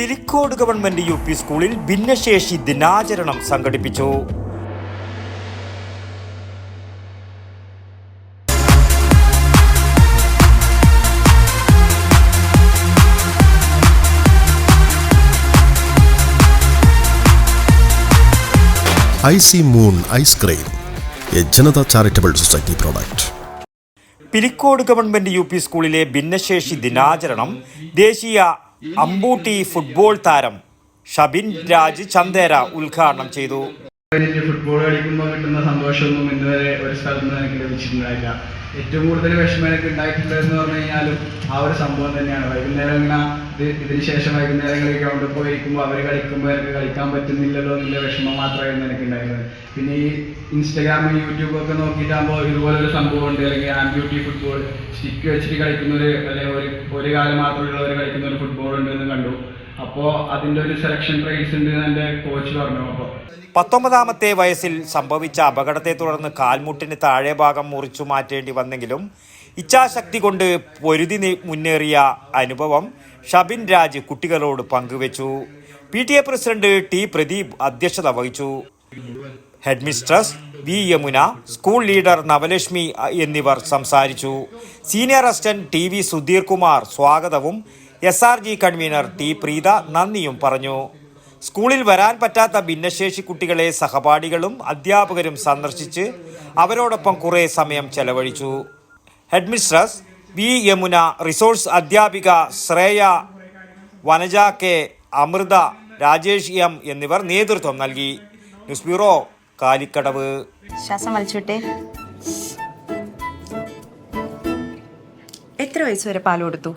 Pilicode government U P സ്കൂളിൽ ഭിന്നശേഷി ദിനാചരണം സംഘടിപ്പിച്ചു. Icy moon ice cream A Janata charitable society product. Pilicode government U P സ്കൂളിലെ ഭിന്നശേഷി ദിനാചരണം ദേശീയ അമ്പൂട്ടി ഫുട്ബോൾ താരം ഷബിൻ രാജ് ചന്ദേര ഉദ്ഘാടനം ചെയ്തു. എനിക്ക് ഫുട്ബോൾ കളിക്കുമ്പോൾ കിട്ടുന്ന സന്തോഷമൊന്നും ഇന്നുവരെ ഒരു സ്ഥലത്ത് നിന്ന് എനിക്ക് ലഭിച്ചിട്ടുണ്ടായില്ല. ഏറ്റവും കൂടുതൽ വിഷമം എനിക്ക് ഉണ്ടായിട്ടുള്ളതെന്ന് പറഞ്ഞു കഴിഞ്ഞാലും ആ ഒരു സംഭവം തന്നെയാണ്. വൈകുന്നേരം ഇങ്ങനെ ഇത് ഇതിന് ശേഷം വൈകുന്നേരങ്ങളിൽ ഗ്രൗണ്ടിൽ പോയി ഇരിക്കുമ്പോൾ അവർ കളിക്കുമ്പോൾ എനിക്ക് കളിക്കാൻ പറ്റുന്നില്ലല്ലോ എന്നുള്ള വിഷമം മാത്രമായിരുന്നു എനിക്ക് ഉണ്ടായിരുന്നത്. പിന്നെ ഈ ഇൻസ്റ്റാഗ്രാം യൂട്യൂബ് ഒക്കെ നോക്കിയിട്ടാകുമ്പോൾ ഇതുപോലൊരു സംഭവം ഉണ്ട്. അല്ലെങ്കിൽ ആംബ്യൂട്ടി ഫുട്ബോൾ സ്റ്റിക്ക് വെച്ചിട്ട് കളിക്കുന്ന ഒരു അല്ലെങ്കിൽ ഒരു ഒരു കാലം മാത്രമുള്ളവർ കളിക്കുന്ന ഒരു ഫുട്ബോൾ ഉണ്ട് എന്ന് കണ്ടു. അതിന്റെ ഒരു സെലക്ഷൻ ഉണ്ട് കോച്ച് പറഞ്ഞു അപ്പോൾ പത്തൊമ്പതാമത്തെ വയസ്സിൽ സംഭവിച്ച അപകടത്തെ തുടർന്ന് കാൽമുട്ടിന് താഴെ ഭാഗം മുറിച്ചു മാറ്റേണ്ടി വന്നെങ്കിലും ഇച്ഛാശക്തി കൊണ്ട് പൊരുതി മുന്നേറിയ അനുഭവം ഷബിൻ രാജ് കുട്ടികളോട് പങ്കുവച്ചു. P T A president T Pradeep അധ്യക്ഷത വഹിച്ചു. Head mistress V Yamuna school leader Navalakshmi എന്നിവർ സംസാരിച്ചു. Senior assistant T V Sudheer Kumar സ്വാഗതവും S R G convener T Preetha നന്ദിയും പറഞ്ഞു. സ്കൂളിൽ വരാൻ പറ്റാത്ത ഭിന്നശേഷി കുട്ടികളെ സഹപാഠികളും അധ്യാപകരും സന്ദർശിച്ച് അവരോടൊപ്പം കുറേ സമയം ചെലവഴിച്ചു. ഹെഡ്മിസ്ട്രസ് വി യമുന റിസോഴ്സ് അധ്യാപിക ശ്രേയ വനജ കെ അമൃത രാജേഷ് എം എന്നിവർ നേതൃത്വം നൽകി. News bureau Kalikkadavu. ശ്വാസം വലിച്ചുവിട്ടെ. എത്ര വയസ്സ് വരെ പാൽ കൊടുത്തു?